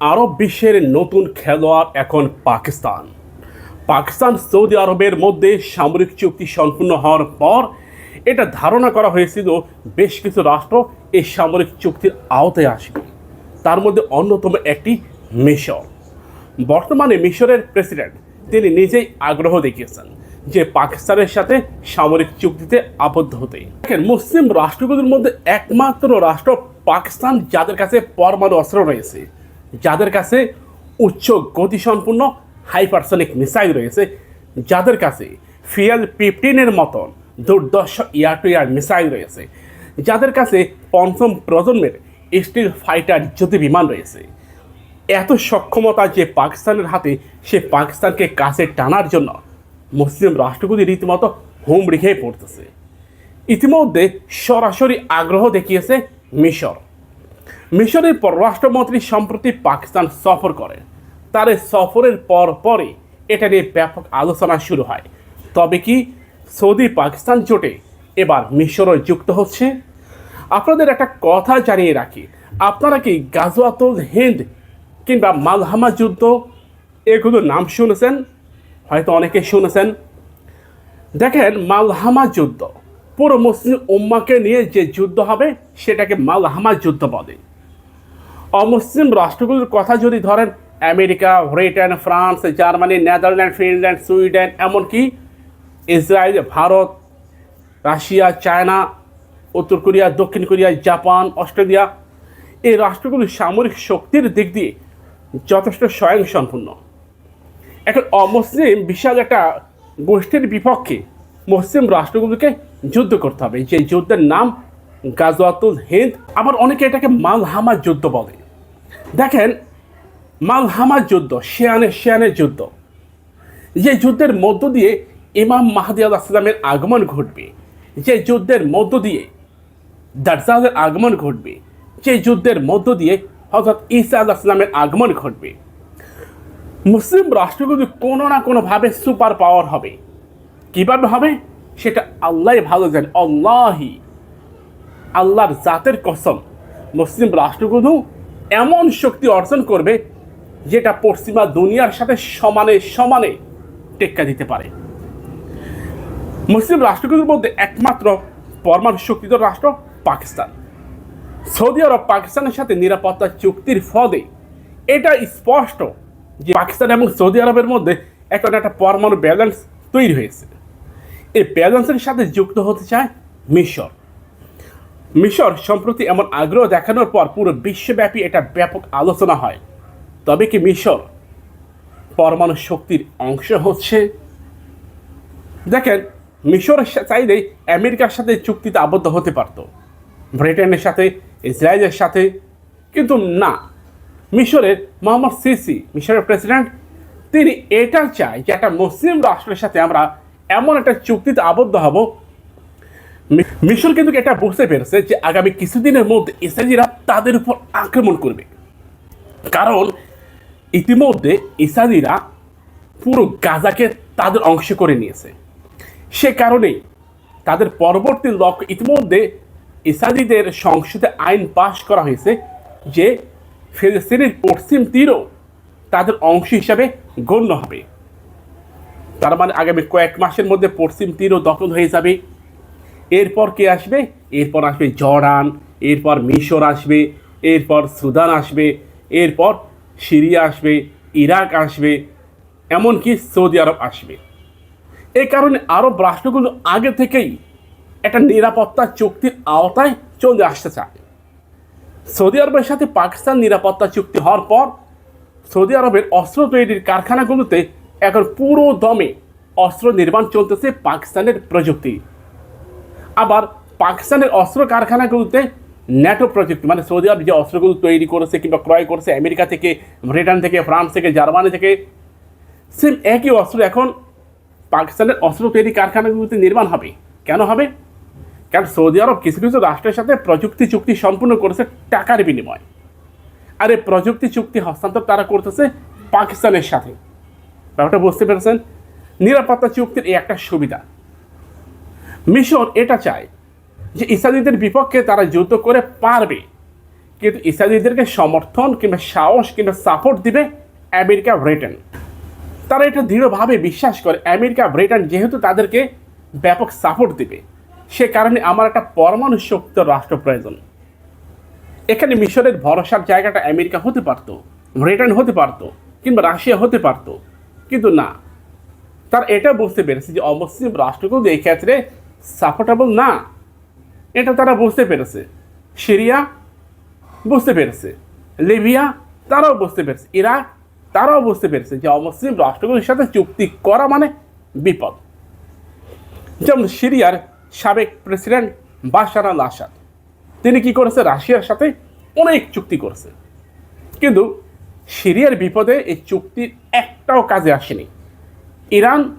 আরব বিশ্বের নতুন খেলোয়াড় এখন পাকিস্তান। পাকিস্তান, সৌদি আরবের মধ্যে সামরিক চুক্তি সম্পূর্ণ হওয়ার পর এটা ধারণা করা হয়েছিল বেশ কিছু রাষ্ট্র এই সামরিক চুক্তির আওতায় আসবে। তার মধ্যে অন্যতম একটি মিশর। বর্তমানে মিশরের প্রেসিডেন্ট তিনি নিজেই আগ্রহ দেখিয়েছেন যে পাকিস্তানের সাথে সামরিক চুক্তিতে আবদ্ধ হতে। দেখেন, মুসলিম রাষ্ট্রগুলোর মধ্যে একমাত্র রাষ্ট্র পাকিস্তান, যাদের কাছে পরমাণু অস্ত্র রয়েছে। যাদের কাছে উচ্চ গতিসম্পন্ন হাইপারসনিক মিসাইল রয়েছে, যাদের কাছে ফিএল ফিফটিনের মতন দুর্দর্শ ইয়ার টু ইয়ার মিসাইল রয়েছে, যাদের কাছে পঞ্চম প্রজন্মের স্টিল ফাইটার যুদ্ধ বিমান রয়েছে, এত সক্ষমতা যে পাকিস্তানের হাতে সে পাকিস্তানকে কাছে টানার জন্য মুসলিম রাষ্ট্রপতি রীতিমতো হুম রেখে পড়তেছে। ইতিমধ্যে সরাসরি আগ্রহ দেখিয়েছে মিশর। মিশরের পররাষ্ট্রমন্ত্রী সম্প্রতি পাকিস্তান সফর করেন তার সফরের পর পরই এটা নিয়ে ব্যাপক আলোচনা শুরু হয়। তবে কি সৌদি পাকিস্তান জোটে এবার মিশরও যুক্ত হচ্ছে? আপনাদের একটা কথা জানিয়ে রাখি। আপনারা কি গাজওয়াতুল হিন্দ কিংবা মালহামা যুদ্ধ এগুলো নাম শুনেছেন? হয়তো অনেকে শুনেছেন। দেখেন মালহামা যুদ্ধ পুরো মুসলিম উম্মাকে নিয়ে যে যুদ্ধ হবে, সেটাকে মালহামা যুদ্ধ বলে। অমুসলিম রাষ্ট্রগুলোর কথা যদি ধরেন, America, Britain, France, Germany, Netherland, Finland, Sweden, এমনকি ইসরায়েল, ভারত, রাশিয়া, চায়না, উত্তর কোরিয়া, দক্ষিণ কোরিয়া, জাপান, অস্ট্রেলিয়া, এই রাষ্ট্রগুলির সামরিক শক্তির দিক দিয়ে যথেষ্ট স্বয়ংসম্পূর্ণ। এখন অমুসলিম বিশাল একটা গোষ্ঠীর বিপক্ষে মুসলিম রাষ্ট্রগুলোকে যুদ্ধ করতে হবে। যে যুদ্ধের নাম গাজওয়াতুল হিন্দ, আবার অনেকে এটাকে মালহামা যুদ্ধ বলে। দেখেন, মালহামা যুদ্ধ শেয়ানে শেয়ানের যুদ্ধ। যে যুদ্ধের মধ্য দিয়ে ইমাম মাহাদি আল ইসলামের আগমন ঘটবে, যে যুদ্ধের মধ্য দিয়ে দার্জালের আগমন ঘটবে, যে যুদ্ধের মধ্য দিয়ে হজরত ঈসা আল ইসলামের আগমন ঘটবে। মুসলিম রাষ্ট্রগুলি কোনো না কোনোভাবে সুপার পাওয়ার হবে। কীভাবে হবে? সেটা আল্লাহ ভালো জানে। আল্লাহি। আল্লাহর জাতের কসম। মুসলিম রাষ্ট্রগুলো এমন শক্তি অর্জন করবে যেটা পশ্চিমা দুনিয়ার সাথে সমানে সমানে টেক্কা দিতে পারে। মুসলিম রাষ্ট্রগুলোর মধ্যে একমাত্র পরমাণু শক্তিত রাষ্ট্র পাকিস্তান। সৌদি আরব পাকিস্তানের সাথে নিরাপত্তা চুক্তির ফলে এটা স্পষ্ট যে পাকিস্তান এবং সৌদি আরবের মধ্যে এখন একটা পরমাণু ব্যালেন্স তৈরি হয়েছে। এই ব্যালেন্সের সাথে যুক্ত হতে চায় মিশর। মিশর সম্প্রতি এমন আগ্রহ দেখানোর পর পুরো বিশ্বব্যাপী এটা ব্যাপক আলোচনা হয়। তবে কি মিশর পরমাণু শক্তির অংশ হচ্ছে? দেখেন, মিশর চাইলেই আমেরিকার সাথে চুক্তিতে আবদ্ধ হতে পারত, ব্রিটেনের সাথে, ইসরায়েলের সাথে, কিন্তু না। মিশরের মোহাম্মদ সিসি, মিশরের প্রেসিডেন্ট, তিনি এটা চায় যে একটা মুসলিম রাষ্ট্রের সাথে আমরা এমন একটা চুক্তিতে আবদ্ধ হব। মিশর কিন্তু এটা বুঝতে পেরেছে যে আগামী কিছুদিনের মধ্যে ইসরায়েলিরা তাদের উপর আক্রমণ করবে। কারণ ইতিমধ্যে ইসরায়েলিরা পুরো গাজাকে তাদের অংশ করে নিয়েছে। সে কারণেই তাদের পরবর্তী লক্ষ্য ইতিমধ্যে ইসরায়েলিদের সংসদে আইন পাশ করা হয়েছে যে ফিলিস্তিনের পশ্চিম তীরও তাদের অংশ হিসাবে গণ্য হবে। তার মানে আগামী কয়েক মাসের মধ্যে পশ্চিম তীরও দখল হয়ে যাবে। এরপর কে আসবে? এরপর আসবে জর্ডান, এরপর মিশর আসবে, এরপর সুদান আসবে, এরপর সিরিয়া আসবে, ইরাক আসবে, এমনকি সৌদি আরব আসবে। এই কারণে আরব রাষ্ট্রগুলো আগে থেকেই একটা নিরাপত্তা চুক্তির আওতায় চলে আসতে চায়। সৌদি আরবের সাথে পাকিস্তান নিরাপত্তা চুক্তি হওয়ার পর সৌদি আরবের অস্ত্র তৈরির কারখানাগুলোতে এখন পুরো দমে অস্ত্র নির্মাণ চলতেছে পাকিস্তানের প্রযুক্তি। আবার পাকিস্তানের অস্ত্র কারখানাগুলোতে ন্যাটো প্রযুক্তি মানে সৌদি আরব যে অস্ত্রগুলো তৈরি করেছে কিংবা ক্রয় করেছে আমেরিকা থেকে, ব্রিটেন থেকে, ফ্রান্স থেকে, জার্মানি থেকে, সেম একই অস্ত্র এখন পাকিস্তানের অস্ত্র তৈরি কারখানাগুলোতে নির্মাণ হবে। কেন হবে? কারণ সৌদি আরব কিছু কিছু রাষ্ট্রের সাথে প্রযুক্তি চুক্তি সম্পূর্ণ করেছে টাকার বিনিময়। আর এই প্রযুক্তি চুক্তি হস্তান্তর তারা করতেছে পাকিস্তানের সাথে। ব্যাপারটা বুঝতে পেরেছেন? নিরাপত্তা চুক্তির এই একটা সুবিধা। মিশর এটা চায় যে ইসরায়েলিদের বিপক্ষে তারা যুদ্ধ করে পারবে। কিন্তু ইসরায়েলিদেরকে সমর্থন কিংবা সাহস কিংবা সাপোর্ট দিবে আমেরিকা, ব্রিটেন। তারা এটা দৃঢ়ভাবে বিশ্বাস করে, আমেরিকা, ব্রিটেন যেহেতু তাদেরকে ব্যাপক সাপোর্ট দিবে, সে কারণে আমার একটা পরমাণু শক্ত রাষ্ট্র প্রয়োজন। এখানে মিশরের ভরসার জায়গাটা আমেরিকা হতে পারতো, ব্রিটেন হতে পারতো কিংবা রাশিয়া হতে পারতো। কিন্তু না। তার এটা বুঝতে পেরেছে যে অমুসলিম রাষ্ট্রগুলো এই ক্ষেত্রে সাপোর্টেবল না। এটা তারা বুঝতে পেরেছে। সিরিয়া বুঝতে পেরেছে। লিবিয়া তারাও বুঝতে পেরেছে। ইরাক তারাও বুঝতে পেরেছে যে অমুসলিম রাষ্ট্রগুলোর সাথে চুক্তি করা মানে বিপদ। যেমন সিরিয়ার সাবেক প্রেসিডেন্ট বাশার আল আসাদ তিনি কি করেছে? রাশিয়ার সাথে অনেক চুক্তি করেছে। কিন্তু সিরিয়ার বিপদে এই চুক্তির একটাও কাজে আসেনি। ইরান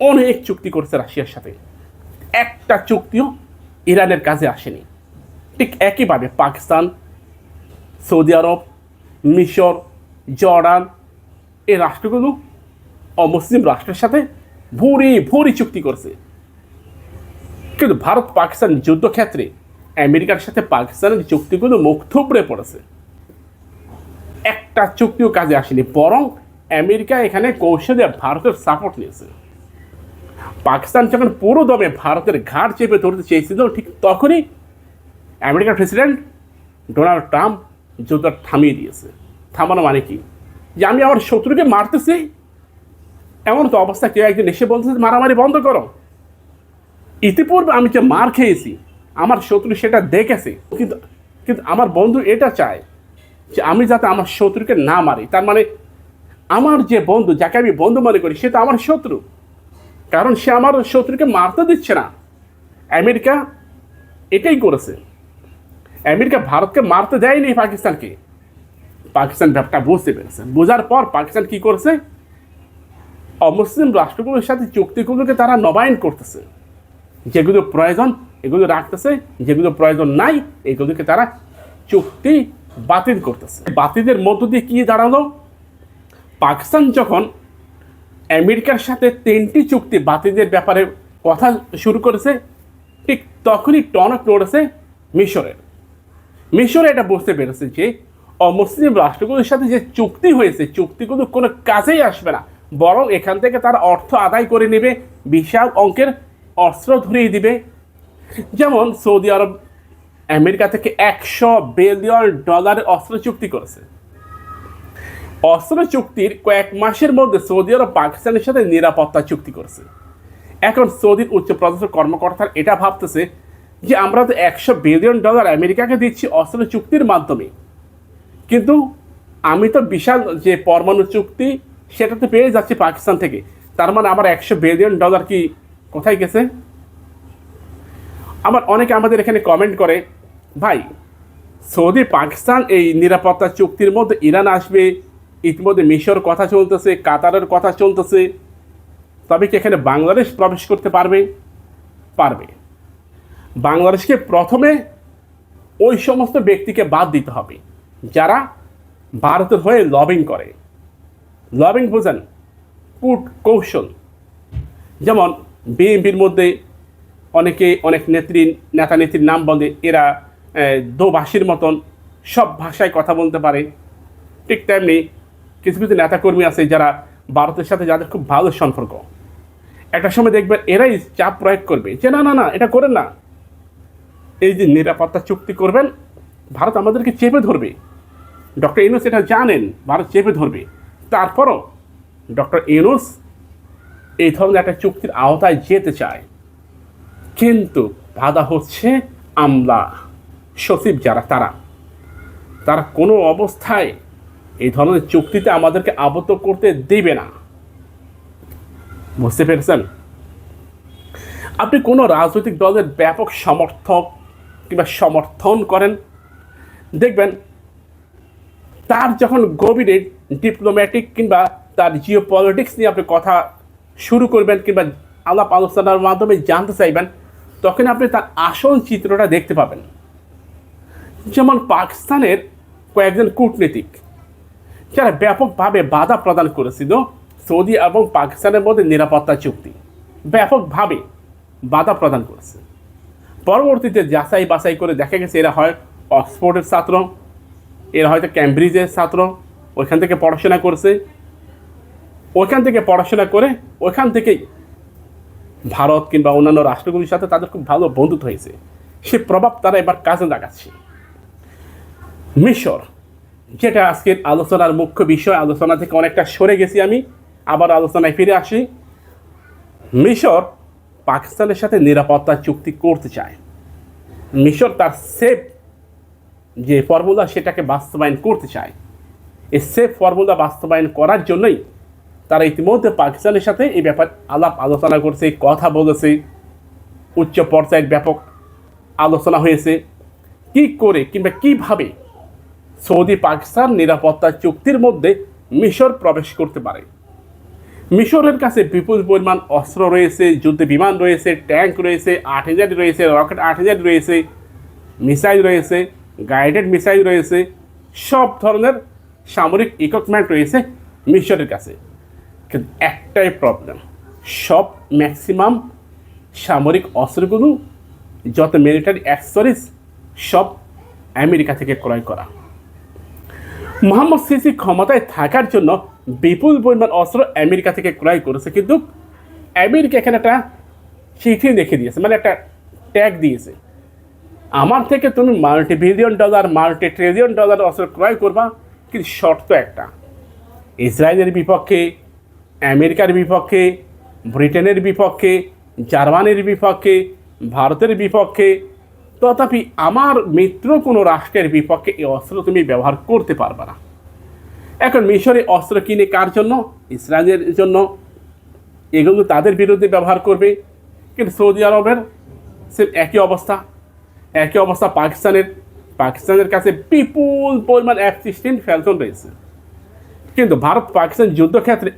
অনেক চুক্তি করেছে রাশিয়ার সাথে। একটা চুক্তিও ইরানের কাজে আসেনি। ঠিক একইভাবে পাকিস্তান, সৌদি আরব, মিশর, জর্ডান এই রাষ্ট্রগুলো অমুসলিম রাষ্ট্রের সাথে ভুরি ভুরি চুক্তি করছে। কিন্তু ভারত পাকিস্তান যুদ্ধক্ষেত্রে আমেরিকার সাথে পাকিস্তানের চুক্তিগুলো মুখ থুবড়ে পড়েছে। একটা চুক্তিও কাজে আসেনি, বরং আমেরিকা এখানে কৌশলে ভারতের সাপোর্ট নিয়েছে। পাকিস্তান যখন পুরো দমে ভারতের ঘাট চেপে ধরতে চেয়েছিল, ঠিক তখনই আমেরিকার প্রেসিডেন্ট ডোনাল্ড ট্রাম্প যুদ্ধ থামিয়ে দিয়েছে। থামানো মানে কি? যে আমি আমার শত্রুকে মারতেছি এমন তো অবস্থা, কেউ একদিন এসে বলতেছে মারামারি বন্ধ করো। ইতিপূর্বে আমি যে মার খেয়েছি, আমার শত্রু সেটা দেখেছে, কিন্তু কিন্তু আমার বন্ধু এটা চায় যে আমি যাতে আমার শত্রুকে না মারি, তার মানে আমার যে বন্ধু, যাকে আমি বন্ধু মনে করি, সে তো আমার শত্রু। কারণ সে আমার শত্রুকে মারতে দিচ্ছে না। আমেরিকা এটাই করেছে। আমেরিকা ভারতকে মারতে দেয়নি পাকিস্তানকে। পাকিস্তান ব্যাপারটা বুঝতে পেরেছে। বোঝার পর পাকিস্তান কি করেছে? অমুসলিম রাষ্ট্রগুলোর সাথে চুক্তিগুলোকে তারা নবায়ন করতেছে। যেগুলো প্রয়োজন, এগুলো রাখতেছে, যেগুলো প্রয়োজন নাই, এগুলোকে তারা চুক্তি বাতিল করতেছে। বাতিলের মধ্য দিয়ে কি দাঁড়াল? পাকিস্তান যখন আমেরিকার সাথে তিনটি চুক্তি বাতিলের ব্যাপারে কথা শুরু করেছে, ঠিক তখনই টনক নড়েছে মিশরের মিশর এটা বুঝতে পেরেছে যে অমুসলিম রাষ্ট্রগুলোর সাথে যে চুক্তি হয়েছে, চুক্তিগুলো কোনো কাজেই আসবে না। বরং এখান থেকে তারা অর্থ আদায় করে নেবে বিশাল অঙ্কের অস্ত্র ধরিয়ে দিবে। যেমন সৌদি আরব আমেরিকা থেকে একশো বিলিয়ন ডলারের অস্ত্র চুক্তি করেছে। অস্ত্র চুক্তির কয়েক মাসের মধ্যে সৌদি আরব পাকিস্তানের সাথে নিরাপত্তা চুক্তি করেছে। এখন সৌদির উচ্চ উচ্চপদস্থ কর্মকর্তার এটা ভাবতেছে যে আমরা তো একশো বিলিয়ন ডলার আমেরিকাকে দিচ্ছি অস্ত্র চুক্তির মাধ্যমে। কিন্তু আমি তো বিশাল যে পরমাণু চুক্তি, সেটা তো পেয়ে যাচ্ছি পাকিস্তান থেকে। তার মানে আমার একশো বিলিয়ন ডলার কি কোথায় গেছে? আমার অনেকে আমাদের এখানে কমেন্ট করে, ভাই, সৌদি, পাকিস্তান, এই নিরাপত্তা চুক্তির মধ্যে ইরান আসবে, ইতিমধ্যে মিশর কথা চলতেছে, কাতারের কথা চলতেছে, তবে কি এখানে বাংলাদেশ প্রবেশ করতে পারবে? পারবে। বাংলাদেশকে প্রথমে ওই সমস্ত ব্যক্তিকে বাদ দিতে হবে, যারা ভারতের হয়ে লবিং করে। লবিং বোঝেন কূট কৌশল যেমন, বিএনপির মধ্যে অনেকে, অনেক নেত্রী, নেতা নেত্রীর নাম বলে, এরা দোভাষীর মতন সব ভাষায় কথা বলতে পারে। ঠিক তেমনি কিছু কিছু নেতাকর্মী আছে যারা ভারতের সাথে যাদের খুব ভালো সম্পর্ক। একটা সময় দেখবেন এরাই চাপ প্রয়োগ করবে যে, না না না, এটা করেন না। এই যে নিরাপত্তা চুক্তি করবেন, ভারত আমাদেরকে চেপে ধরবে। ডক্টর ইউনুস এটা জানেন, ভারত চেপে ধরবে। তারপরও ডক্টর ইউনুস এই ধরনের একটা চুক্তির আওতায় যেতে চায়। কিন্তু বাধা হচ্ছে আমলা, সচিব যারা, তারা। তারা কোনো অবস্থায় এই ধরনের চুক্তিতে আমাদেরকে আবদ্ধ করতে দেবে না। বুঝতে পেরেছেন? আপনি কোনো রাজনৈতিক দলের ব্যাপক সমর্থক কিংবা সমর্থন করেন, দেখবেন তার যখন গভীরে ডিপ্লোম্যাটিক কিংবা তার জিও পলিটিক্স নিয়ে আপনি কথা শুরু করবেন কিংবা আলাপ আলোচনার মাধ্যমে জানতে চাইবেন তখন আপনি তার আসল চিত্রটা দেখতে পাবেন। যেমন পাকিস্তানের কয়েকজন কূটনীতিক, যারা ব্যাপকভাবে বাধা প্রদান করেছিল সৌদি এবং পাকিস্তানের মধ্যে নিরাপত্তা চুক্তি। ব্যাপকভাবে বাধা প্রদান করেছে। পরবর্তীতে যাচাই বাছাই করে দেখা গেছে এরা হয় অক্সফোর্ডের ছাত্র, এরা হয়তো ক্যামব্রিজের ছাত্র, ওইখান থেকে পড়াশোনা করছে। ওইখান থেকে পড়াশোনা করে ওইখান থেকেই ভারত কিংবা অন্যান্য রাষ্ট্রগুলির সাথে তাদের খুব ভালো বন্ধুত্ব হয়েছে। সে প্রভাব তারা এবার কাজে লাগাচ্ছে। মিশর, যেটা আজকের আলোচনার মুখ্য বিষয়, আলোচনা থেকে অনেকটা সরে গেছি আমি, আবার আলোচনায় ফিরে আসি। মিশর পাকিস্তানের সাথে নিরাপত্তা চুক্তি করতে চায়। মিশর তার সেফ যে ফর্মুলা সেটাকে বাস্তবায়ন করতে চায়। এই সেফ ফর্মুলা বাস্তবায়ন করার জন্যই তারা ইতিমধ্যে পাকিস্তানের সাথে এই ব্যাপার আলাপ আলোচনা করছে, কথা বলেছে। উচ্চ পর্যায়ের ব্যাপক আলোচনা হয়েছে। কি করে কিংবা কীভাবে সৌদি পাকিস্তান নিরাপত্তা চুক্তির মধ্যে মিশর প্রবেশ করতে পারে? মিশরের কাছে বিপুল পরিমাণ অস্ত্র রয়েছে, যুদ্ধ বিমান রয়েছে, ট্যাঙ্ক রয়েছে, আর্টিলারি রয়েছে, রকেট আর্টিলারি রয়েছে, মিসাইল রয়েছে, গাইডেড মিসাইল রয়েছে, সব ধরনের সামরিক ইকুইপমেন্ট রয়েছে মিশরের কাছে। কিন্তু একটাই প্রবলেম সব ম্যাক্সিমাম সামরিক অস্ত্রগুলো, যত মিলিটারি অ্যাক্সেসরিজ সব আমেরিকা থেকে ক্রয় করা। মোহাম্মদ সিসি ক্ষমতায় থাকার জন্য বিপুল পরিমাণ অস্ত্র আমেরিকা থেকে ক্রয় করেছে, কিন্তু আমেরিকা এখানে একটা চিঠি লিখে দিয়েছে মানে একটা ট্যাগ দিয়েছে। আমার থেকে তুমি multi billion dollar multi trillion dollar অস্ত্র ক্রয় করবা, কিন্তু শর্ত একটা, ইসরায়েলের বিপক্ষে আমেরিকার বিপক্ষে, ব্রিটেনের বিপক্ষে, জার্মানির বিপক্ষে, ভারতের বিপক্ষে, তথাপি আমার মিত্র কোনো রাষ্ট্রের বিপক্ষে এই অস্ত্র তুমি ব্যবহার করতে পারবে না। এখন মিশরে অস্ত্র কিনে কার জন্য? ইসরায়েলের জন্য। এগুলো তাদের বিরুদ্ধে ব্যবহার করবে। কিন্তু সৌদি আরবের সে একই অবস্থা। একই অবস্থা পাকিস্তানের। পাকিস্তানের কাছে বিপুল পরিমাণ এফ সিক্সটিন ফ্যালকন রয়েছে। কিন্তু ভারত পাকিস্তান যুদ্ধক্ষেত্রে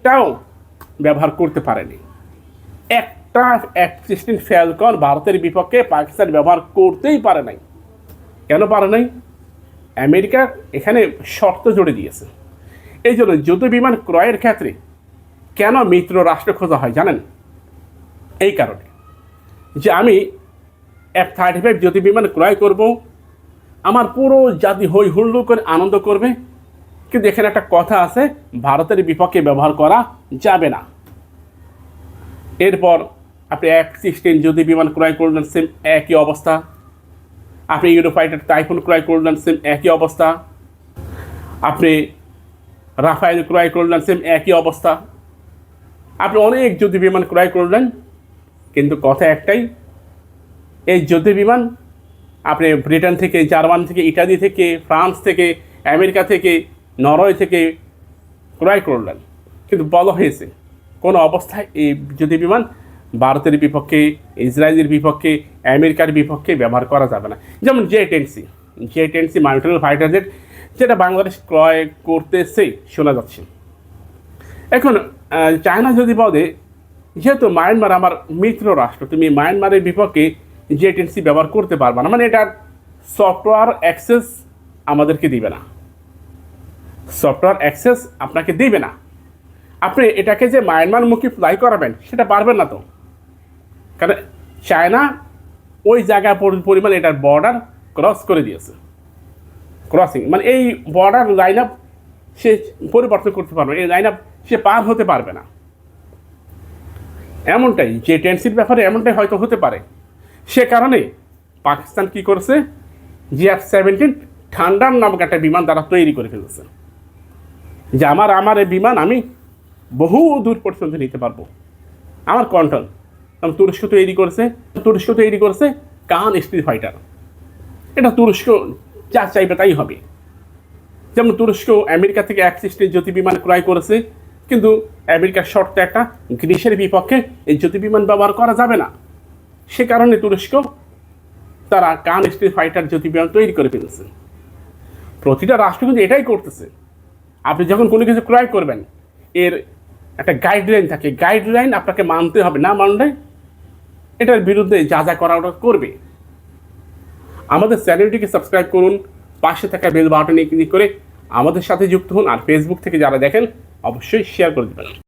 একটাও ব্যবহার করতে পারেনি। একটা সিক্সটিন ফ্যালকন ভারতের বিপক্ষে পাকিস্তান ব্যবহার করতেই পারে নাই। কেন পারে নাই? আমেরিকা এখানে শর্ত জুড়ে দিয়েছে। এই জন্য যুদ্ধ বিমান ক্রয়ের ক্ষেত্রে কেন মিত্র রাষ্ট্র খোঁজা হয় জানেন? এই কারণে যে আমি এফ থার্টি ফাইভ জ্যোতি বিমান ক্রয় করব, আমার পুরো জাতি হই হুল্লু করে আনন্দ করবে কিন্তু এখানে একটা কথা আছে, ভারতের বিপক্ষে ব্যবহার করা যাবে না। এরপর আপনি এফ সিক্সটিন যদি বিমান ক্রয় করলেন, সেম একই অবস্থা। আপনি ইউরোফাইটার টাইফুন ক্রয় করলেন, সেম একই অবস্থা। আপনি রাফায়েল ক্রয় করলেন, সেম একই অবস্থা। আপনি অনেক যুদ্ধ বিমান ক্রয় করলেন, কিন্তু কথা একটাই, এই যুদ্ধ বিমান আপনি ব্রিটেন থেকে, জার্মান থেকে, ইটালি থেকে, ফ্রান্স থেকে, আমেরিকা থেকে নরওয়ে থেকে ক্রয় করলেন কিন্তু বলা হয়েছে, কোনো অবস্থায় এই যুদ্ধ বিমান ভারতের বিপক্ষে, ইসরায়েলের বিপক্ষে, আমেরিকার বিপক্ষে ব্যবহার করা যাবে না। যেমন J ten C J ten C multiple fighter jet, যেটা বাংলাদেশ ক্রয় করতেছে, শোনা যাচ্ছে। এখন চায়না যদি বলে, যেহেতু মায়ানমার আমার মিত্র রাষ্ট্র, তুমি মায়ানমারের বিপক্ষে জে টেনসি ব্যবহার করতে পারবে না। মানে এটার সফটওয়্যার অ্যাক্সেস আমাদেরকে দিবে না। সফটওয়্যার অ্যাক্সেস আপনাকে দিবে না। আপনি এটাকে যে মায়ানমারমুখী ফ্লাই করাবেন, সেটা পারবেন না তো। কারণ চায়না ওই জায়গা পরি- পরিমাণ এটার বর্ডার ক্রস করে দিয়েছে। ক্রসিং মানে এই বর্ডার লাইন আপ সে পরিবর্তন করতে পারবে, এই লাইন আপ সে পার হতে পারবে না। এমনটাই যে টেন্সির ব্যাপারে এমনটাই হয়তো হতে পারে। সে কারণে পাকিস্তান কি করেছে? জিএফ সেভেন্টিন ঠান্ডার নামক একটা বিমান তারা তৈরি করে ফেলেছে। যে আমার আমার এই বিমান আমি বহু দূর পর্যন্ত নিতে পারব। আমার কন্ট্রোল কারণ তুরস্ক তৈরি করেছে, তুরস্ক তৈরি করেছে কান স্পিড ফাইটার। এটা তুরস্ক যা চাইবে তাই হবে। যেমন তুরস্ক আমেরিকা থেকে এক সিস্টেম জ্যোতি বিমান ক্রয় করেছে, কিন্তু আমেরিকার শর্তে একটা গ্রীসের বিপক্ষে এই জ্যোতি বিমান ব্যবহার করা যাবে না। সে কারণে তুরস্ক তারা কান স্পিড ফাইটার জ্যোতি বিমান তৈরি করে ফেলেছে। প্রতিটা রাষ্ট্র কিন্তু এটাই করতেছে। আপনি যখন কোনো কিছু ক্রয় করবেন, এর একটা গাইডলাইন থাকে। গাইডলাইন আপনাকে মানতে হবে, না মানলে এটার বিরুদ্ধে যা যা করা ওটা করবে। আমাদের চ্যানেলটিকে সাবস্ক্রাইব করুন, পাশে থাকা বেল বাটনে ক্লিক করে আমাদের সাথে যুক্ত হন, আর ফেসবুক থেকে যারা দেখেন, অবশ্যই শেয়ার করে দেবেন।